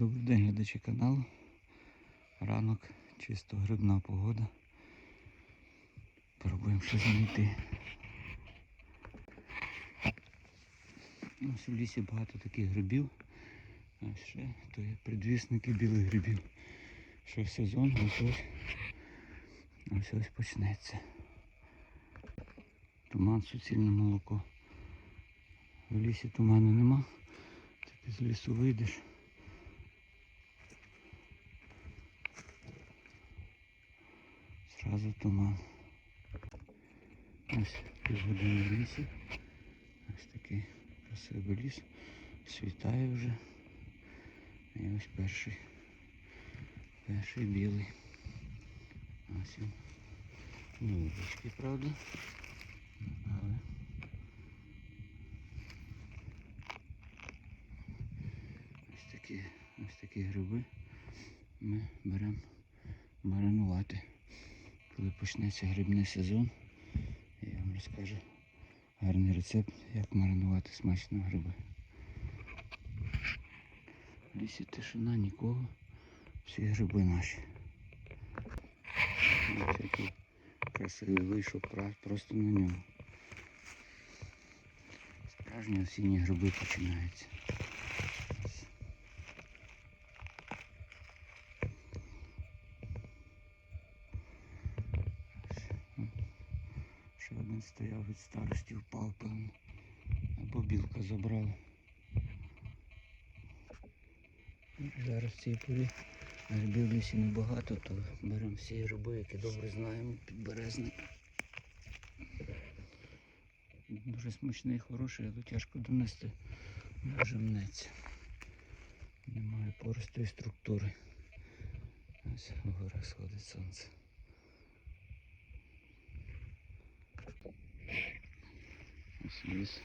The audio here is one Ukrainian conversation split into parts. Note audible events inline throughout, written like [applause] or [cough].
Добрий день, глядачі каналу. Ранок, чисто грибна погода. Пробуємо щось знайти. Ось в лісі багато таких грибів. А ще то є предвісники білих грибів. Що сезон ось ось, ось ось почнеться. Туман, суцільне молоко. В лісі туману нема. Тільки з лісу вийдеш. Зразу туман. Ось півгодини в лісі. Ось такий красивий ліс. Світає вже. І ось перший. Перший білий. Ось він. Невеличкий, правда. Але ось такі, ось такі гриби ми беремо маринувати. Почнеться грибний сезон, я вам розкажу гарний рецепт, як маринувати смачно гриби. В лісі тишина, нікого, всі гриби наші. Ось який красивий вийшов просто на ньому. Справжні осінні гриби починаються. Від старості, впав, певно. Або білка забрала. Зараз в цій порі грибів лісі небагато, то беремо всі гриби, які добре знаємо, підберезник. Дуже смачний, хороший, але тяжко донести. Дуже мнеться. Немає пористої структури. Ось вгора сходить сонце. Ось ліс.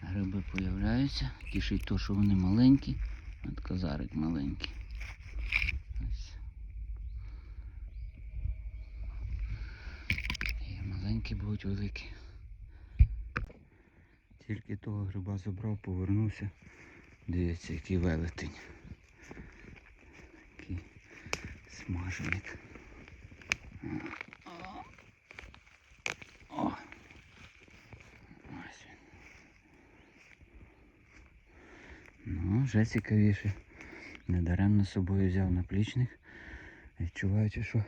Гриби появляються. Тішить то, що вони маленькі. От козарик маленький. Маленькі будуть великі. Тільки того гриба забрав, повернувся. Дивіться, який велетень. Який смаженик. О! Ось він. Ну, вже цікавіше. Недаремно з собою взяв наплічник, відчуваючи, що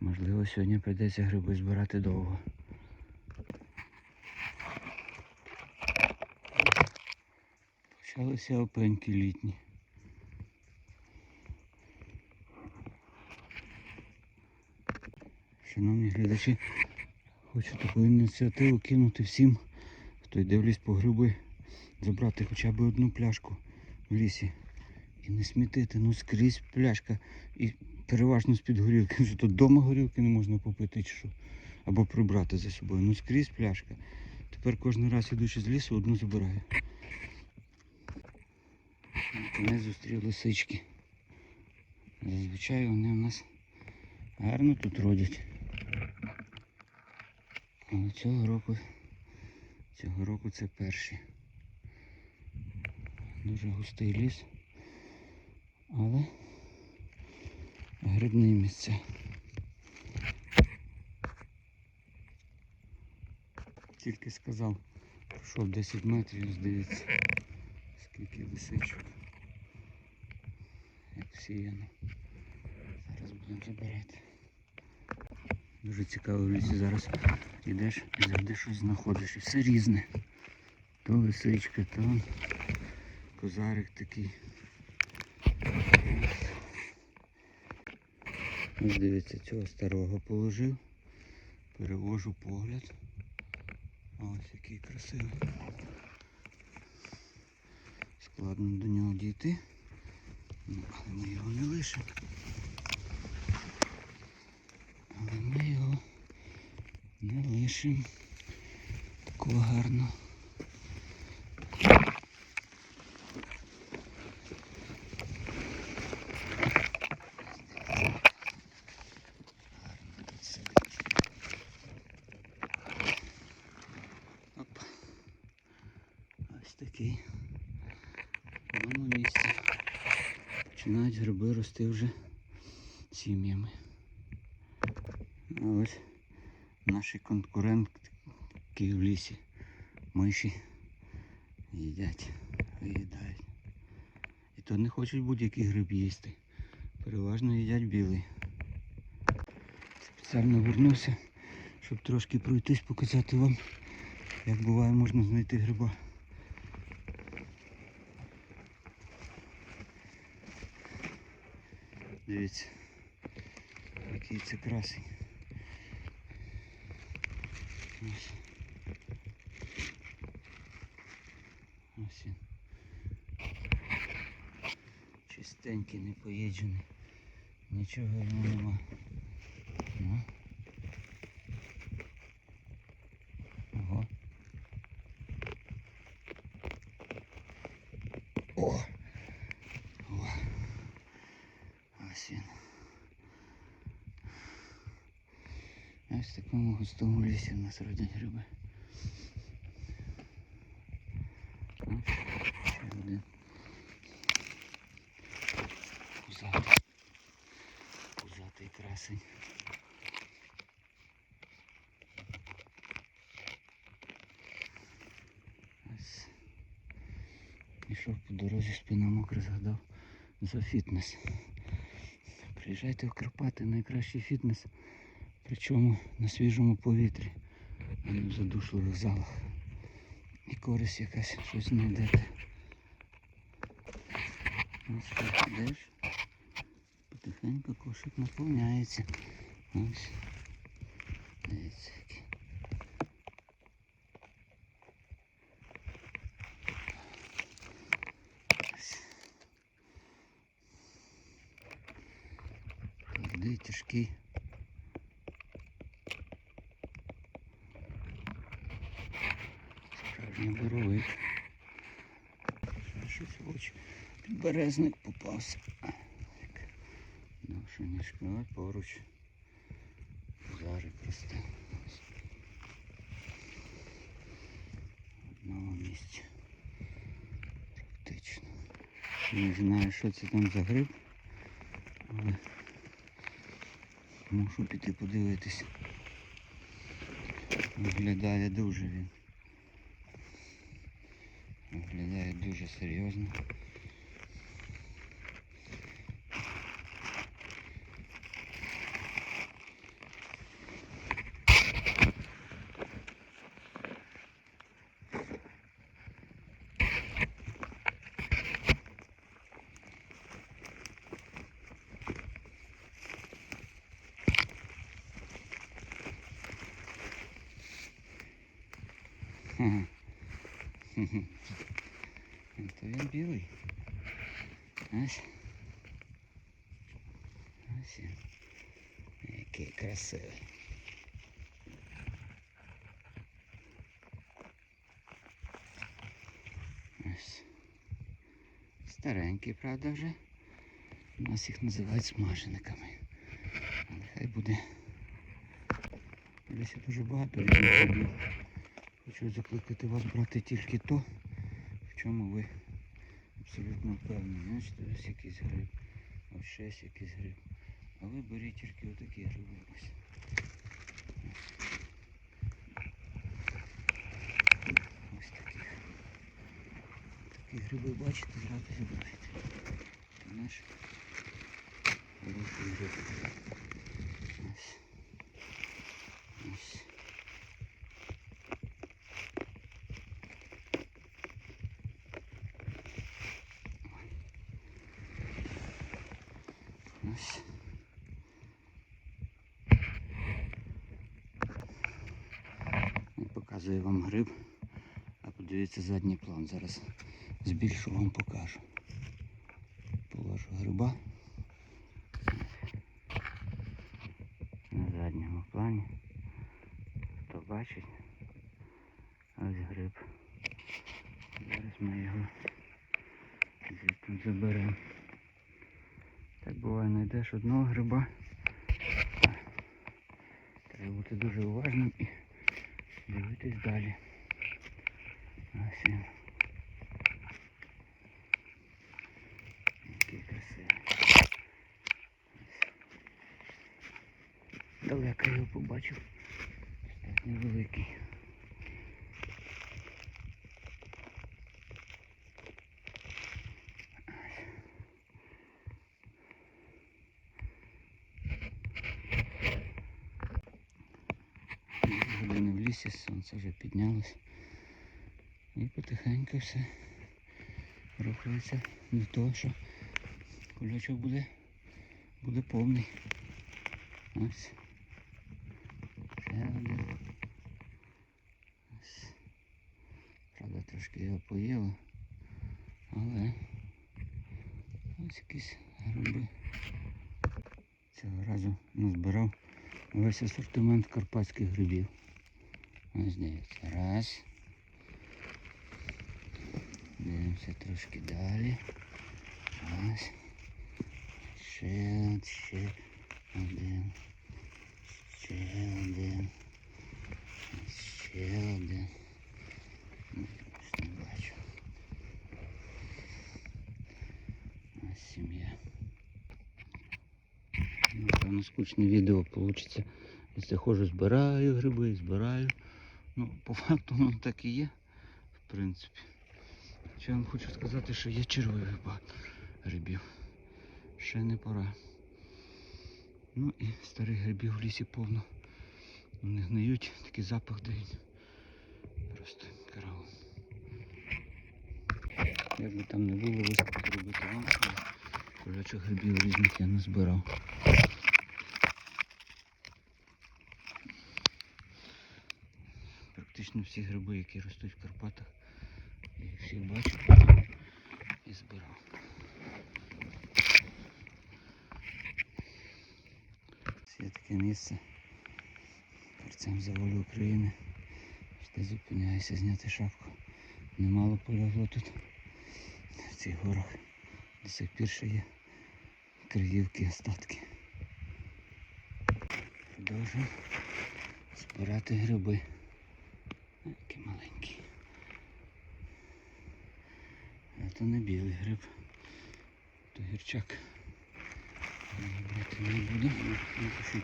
можливо сьогодні прийдеться гриби збирати довго. Почалися опеньки літні. Шановні глядачі, хочу таку ініціативу кинути всім, хто йде в по гриби, забрати хоча б одну пляшку в лісі. І не смітити, ну скрізь пляшка. І переважно з-під горілки. Що тут вдома горілки не можна попити чи що. Або прибрати за собою. Ну скрізь пляшка. Тепер кожен раз ідучи з лісу, одну забираю. Не зустрів лисички. Зазвичай вони у нас гарно тут родять. Але цього року, цього року це перші. Дуже густий ліс. Але грибні місця. Тільки сказав, пройшов 10 метрів, здається, скільки лисичок. Як сіяно. Зараз будемо забирати. Дуже цікаво в лісі зараз йдеш і завжди щось знаходиш. І все різне. То лисичка, то козарик такий. Ось дивіться, цього старого положив. Перевожу погляд. Ось який красивий. Складно до нього дійти. Ну, але ми його не лишимо. Але ми його не лишимо. Такого гарного. Гарно тут сидить. Оп. Ось такий В одному місці починають гриби рости вже сім'ями. А ось наші конкурентки в лісі. Миші їдять, виїдають. І то не хочуть будь-який гриб їсти. Переважно їдять білий. Спеціально вернувся, щоб трошки пройтись, показати вам, як буває можна знайти гриба. Дивіться, який це красень. Ось. Ось він. Чистенький, не поїджений. Нічого йому нема. Ось він. Ось в такому густому лісі в нас родять гриби. Один. Пузатий красень. Ось. Ішов по дорозі, спина мокра, згадав за фітнес. Приїжджайте в Карпати, найкращий фітнес. Причому на свіжому повітрі, а не в задушливих залах. І користь якась щось знайдете. Ось так йдеш. Потихеньку кошик наповняється. Ось. Дивіться який. Ось. Твердий, тяжкий. Справжній боровик. Ще Щось в очі. Підберезник попався. Довше не шкода, поруч. Ось. В одному місці. Практично. Не знаю, що це там за гриб, але мушу піти подивитися. Виглядає дуже він. Виглядає дуже серйозно. Ага. То він білий. Ось. Ось він. Який красивий. Ось. Старенький, правда, вже. У нас їх називають смажениками. Але хай буде. Десь дуже багато різних. Хочу закликати вас брати тільки то, в чому ви абсолютно впевнені. Бачите, ось якийсь гриб, ось щось якийсь гриб. А ви беріть тільки отакі гриби. Ось. Ось таких. Такі гриби бачите, зразу забираєте. Наш хороший гриб. Ось. Ось. Ось. Я показую вам гриб. А подивіться задній план. Зараз збільшу вам покажу. Положу гриба. На задньому плані. Хто бачить? Ось гриб. Зараз ми його звідти заберемо. Так буває, знайдеш одного гриба. Треба бути дуже уважним і дивитись далі. Ось він. Який красивий. Далеко його побачив. Достатньо великий. Лісі, сонце вже піднялось. І потихеньку все рухається до того, що кульочок буде, буде повний. Ось. Ще один. Правда, трошки його поїло, але ось якісь гриби. Цього разу назбирав весь асортимент карпатських грибів. Дивіться. Раз. Дивимося трошки далі. Ось. Ще, ще один. Ще один. Ще один. Ну, не бачу. Ось сім'я. Напевно, скучне відео вийде. Якщо ходжу, збираю гриби, збираю. Ну, [laughs] по факту воно так і є, в принципі. Ще я вам хочу сказати, що є червивих багато грибів. Ще не пора. Ну і старих грибів в лісі повно. Вони гниють, такий запах дають. Просто караул. Як би там не було, виступ зробити вам, але грибів різних я назбирав. Практично всі гриби, які ростуть в Карпатах, я їх всіх бачу і збирав. Це таке місце перцем за волю України. Ще зупиняюся зняти шапку. Немало полягло тут в цих горах. До сих пір ще є криївки, остатки. Продовжуємо збирати гриби. Які маленькі. А то не білий гриб, то гірчак. Брати не буду.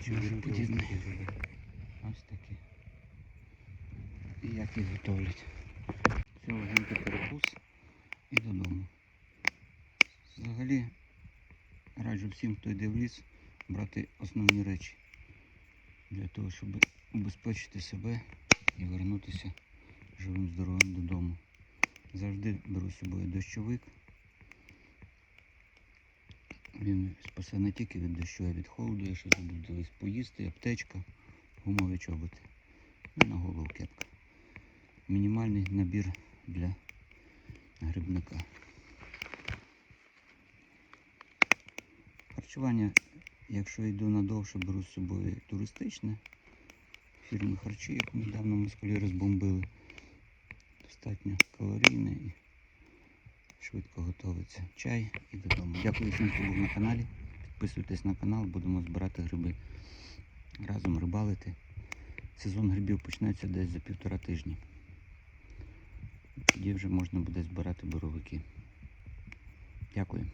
Дуже подібний. Ось такі. І як їх готовлять. Все, легенький перекус і додому. Взагалі раджу всім, хто йде в ліс, брати основні речі для того, щоб убезпечити себе і вернутися живим здоровим додому. Завжди беру з собою дощовик. Він спасе не тільки від дощу, а від холоду, якщо десь поїсти, аптечка, гумові чоботи. Ну, на голову кепка. Мінімальний набір для грибника. Харчування, якщо йду надовше, беру з собою туристичне. Фірми харчі, як недавно москалі розбомбили. Достатньо калорійне і швидко готується чай і додому. Дякую всім, хто був на каналі. Підписуйтесь на канал, будемо збирати гриби. Разом рибалити. Сезон грибів почнеться десь за півтора тижні. Тоді вже можна буде збирати боровики. Дякую.